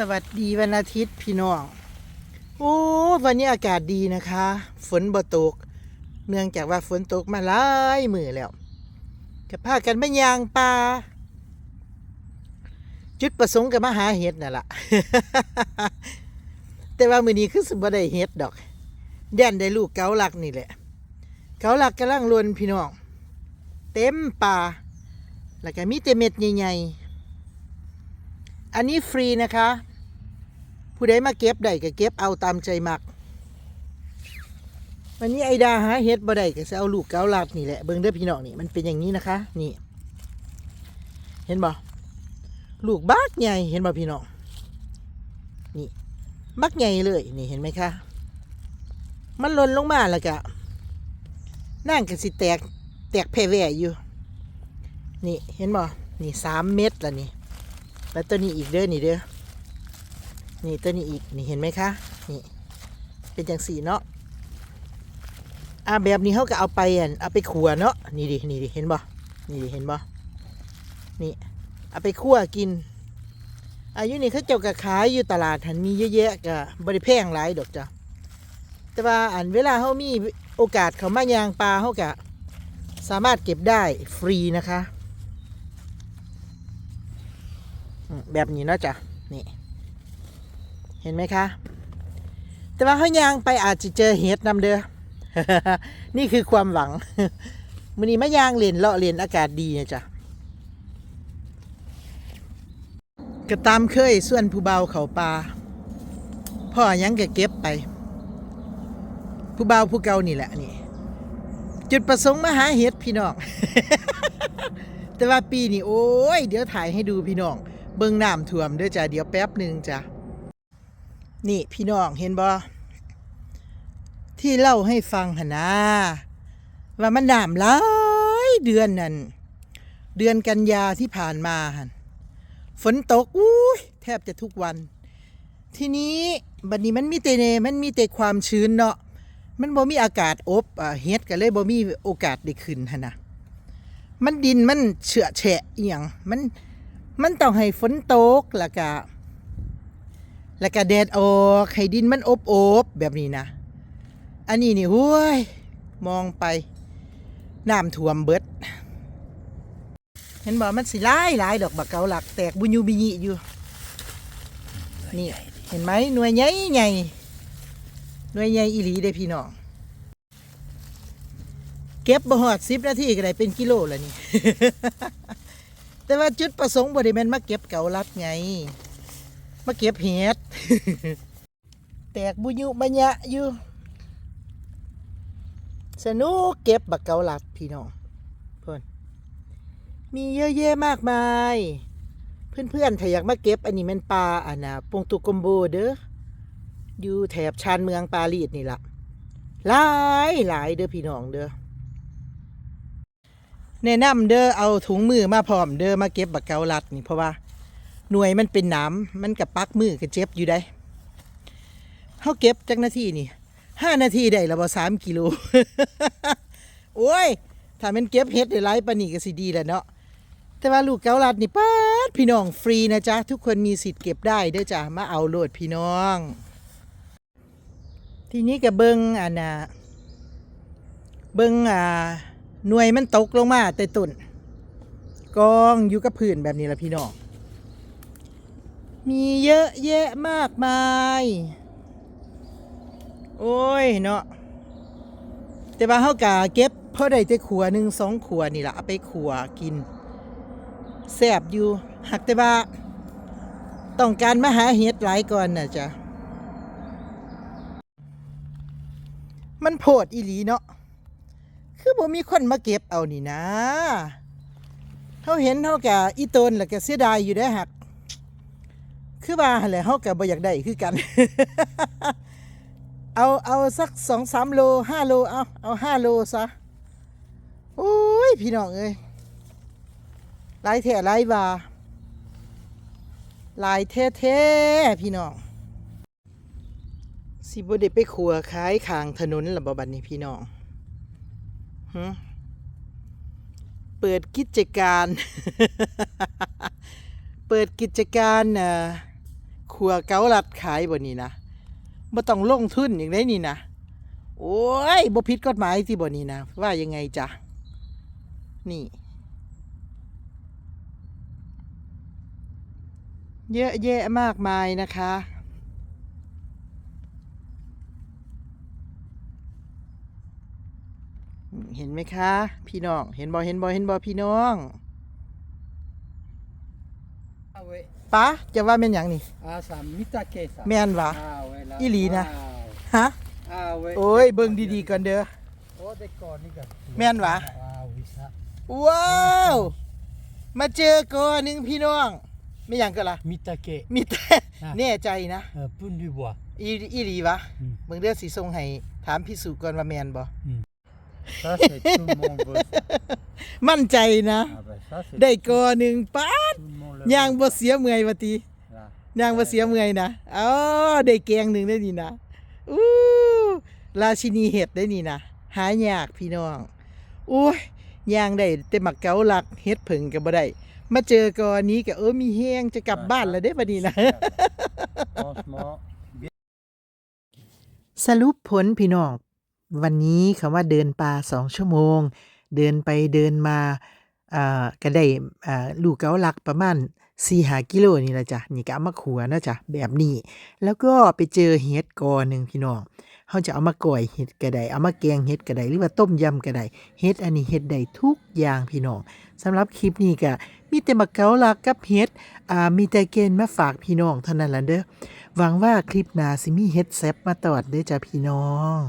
สวัสดีวันอาทิตย์พี่น้อง โอ้วันนี้อากาศดีนะคะ ฝนบ่ตก เนื่องจากว่าฝนตกมาหลายมือแล้วก็พากันไมายางปลาจุดประสงค์กับมาหาเห็ดน่ะละ่ะ แต่ว่ามือนี้คือสิบ่ได้เห็ดดอกแดนได้ลูกเกาหลักนี่แหละ เกาหลักกำลังลวนพี่น้อง เต็มป่าแล้วก็มีแต่เม็ดใหญ่ๆ อันนี้ฟรีนะคะ ผู้ใดมาเก็บได้ก็เก็บเอาตามใจมัก วันนี้ไอดาหาเห็ดบ่ได้ก็จะเอาลูกเกาลัดนี่แหละเบิ่งเด้อพี่น้องนี่มันเป็นอย่างนี้นะคะ นี่ เห็นบ่ลูกบักใหญ่เห็นบ่พี่น้องนี่บักใหญ่เลยนี่เห็นไหมคะ มันหล่นลงมาแล้วก็นั่งกันสิแตกแตกแผ่แหว่อยู่ นี่เห็นบ่นี่สามเม็ดละนี่ แล้วตัวนี้อีกเด้อนี่เด้อนี่ตัวนี้อีกนี่เห็นไหมคะนี่เป็นจังสีเนาะอ่าแบบนี้เขาก็เอาไปอะเอาไปขัวเนาะนี่ดินี่ดิเห็นบ่นี่ดิเห็นบ่นี่เอาไปคั่วกินอายุนี่เขาเจ้าก็ขายอยู่ตลาดหันมีเยอะแยะก็บริแพงหลายดอกจ้ะแต่ว่าอันเวลาเขามีโอกาสเขามายางปลาเขาก็สามารถเก็บได้ฟรีนะคะ อืม แบบนี้นาะจ้ะนี่ เห็นไหมคะ แต่ว่าเขายางไปอาจจะเจอเห็ดนำเด้อนี่คือความหวังมันนี้มายางเลนเลาะเลนอากาศดีนะจ๊ะก็ตามเคยส่วนผู้เบาเขาปลาพ่อยังก็เก็บไป ผู้เบาผู้เก่านี่แหละนี่ จุดประสงค์มาหาเห็ดพี่น้อง แต่ว่าปีนี้โอ้ย เดี๋ยวถ่ายให้ดูพี่น้อง เบิ่งน้ำท่วมด้อจ้ะเดี๋ยวแป๊บหนึ่งจ้ะนี่พี่น้องเห็นบ่ที่เล่าให้ฟังหนนะว่ามันน้ำหลายเดือนนั่นเดือนกันยาที่ผ่านมาฝนตกอุ้ยแทบจะทุกวัน ทีนี้บัดนี้มันมีแต่เนมันมีแต่ความชื้นเนาะมันบ่มีอากาศอบอ่าเฮ็ดก็เลยบ่มีโอกาสได้ขึ้นหั่นนะมันดินมันเฉอะแฉะอีหยังมัน มันต้องให้ฝนตกแล้วก็แล้วก็แดดออกให้ดินมันอบอบแบบนี้นะ อันนี้นี่ห้วยมองไปน้ำท่วมเบิด เห็นบอกมันสิหลายลายดอกบักเกาหลัก แตกบุญยูบิญิอยู่ นี่เห็นไหมหน่วยใหญ่ใหญ่หน่วยใหญ่อีหลีเด้พี่น้องเก็บบ่หอดสิบนาทีก็ได้เป็นกิโลแล้วนี่ แต่ว่าจุดประสงค์บริเวณมาเก็บเก่าลัดไง มาเก็บเห็ดแตกบุญยุบัญญะอยู่สนุกเก็บบักเกาลัดพี่น้องเพื่อนมีเยอะแยะมากมาย เพื่อนๆถ้าอยากมาเก็บอันนี้มันปลาอันน่ะปงตุกมโบเด้ออยู่แถบชานเมืองปารีสนี่ละหลายหลายเด้อพี่น้องเด้อ แนะนำเด้อเอาถุงมือมาพร้อมเด้อมาเก็บบักเกาลัดนี่เพราะว่าหน่วยมันเป็นหนามมันกับปักมือกับเจ็บอยู่ได้เขาเก็บจักนาทีนี่ห้านาทีได้ละบ่สามกิโลโอ้ยถ้ามันเก็บเฮ็ดได้หลายปานนี้ก็สิดีแหละเนาะแต่ว่าลูกเกาลัดนี่ป้าดพี่น้องฟรีนะจ๊ะทุกคนมีสิทธิ์เก็บได้เด้อจ้ะมาเอาโลดพี่น้อง ทีนี้ก็เบิงอันน่ะเบิงอ่า หน่วยมันตกลงมาแต่ต้นกองอยู่กับพื้นแบบนี้ละพี่น้อง มีเยอะแยะมากมาย โอ้ยเนาะ แต่ว่าเฮากะเก็บพอได้แต่ขัวหนึ่งสองขัวนี่ละเอาไปขัวกินแซ่บอยู่หักแต่ว่าต้องการมาหาเห็ดหลายก่อนน่ะจ้ะ มันโพดอีหลีเนาะ คือบ่มีคนมาเก็บเอานี่นะเขาเห็นเขากะอีตนแล้วก็เสียดายอยู่ได้หัก คือว่าแหละเขากะบ่อยากได้คือกัน เอาเอาสักสองสามโลห้าโลเอาเอาห้าโลซะโอ้ยพี่น้องเอ้ยลายแท่หลายว่าลายแท้แท้ๆพี่น้องสิบ่ได้ไปขัวขายข้างถนนละบ่บัดนี้พี่น้อง เปิดกิจการ เปิดกิจการเอ่อขัวเกาลัดขายบ่นี่นะบ่ต้องลงทุนอย่างได้นี่นะโอ้ยบ่ผิดกฎหมายที่บ่นี่นะ ว่ายังไงจ๊ะนี่ เยอะแยะมากมายนะคะ เห็นไหมคะ พี่น้อง เห็นบอเห็นบอเห็นบอพี่น้อง Ah ouais. ปะจะว่าเป็นอย่างนี่ Ah ça mitake ça. แม่นวะ Ah ouais là. Il est là. Wow. ฮะ Ah ouais. โอ้ยเบิ่งดีๆก่อนเด้อ Oh d'accord les gars. แม่นวะ Ah oui ça. ว้าวมาเจอก่อนหนึ่งพี่น้องไม่อย่างก็ล่ะ Mitake. มีแต่อะแน่ใจนะ Un peu du bois. อีอีหลีวะอืมเบิ่งเด้อสีทรงให้ถามพี่สุก่อนว่าแมนบ่ Ça c'est tout le monde veut ça. มั่นใจนะ Ah ben ça c'est ได้ก่อนหนึ่งป๊าด tout le monde le ย่าง veut. บ่เสียเมื่อยวะตี Là. ย่างบ่เสียเมื่อยนะอ๋อได้แกงหนึ่งได้นี่นะอู้ราชินีเห็ดได้นี่นะหายากพี่น้องอุ้ยย่างได้แต่หมักเกาหลักเฮ็ดผึ่งก็บ่ได้มาเจอก่อนนี้ก็เออมีแฮงจะกลับบ้านแล้วเด้บัดนี้นะ Franchement. สรุปผลพี่น้อง วันนี้คำว่าเดินป่าสองชั่วโมง เดินไปเดินมาก็ได้ลูกเกาลักประมาณสี่หากิโลนี่แหละจ้ะนี่ก็เอามาขัวนะจ้ะแบบนี้ แล้วก็ไปเจอเห็ดกอหนึ่งพี่น้องเขาจะเอามาก่อยเห็ดก็ไดเอามาแกงเห็ดก็ไดหรือว่าต้มยำก็ไดเห็ดอันนี้เห็ดได้ทุกอย่างพี่น้องสำหรับคลิปนี้ก็มีแต่มาเกาลักกับเห็ดอ่ามีแต่เกณฑ์มาฝากพี่น้องเท่านั้นละเด้อหวังว่าคลิปหน้าสิมีเฮ็ดแซบมาตอดเด้อจ้ะพี่น้อง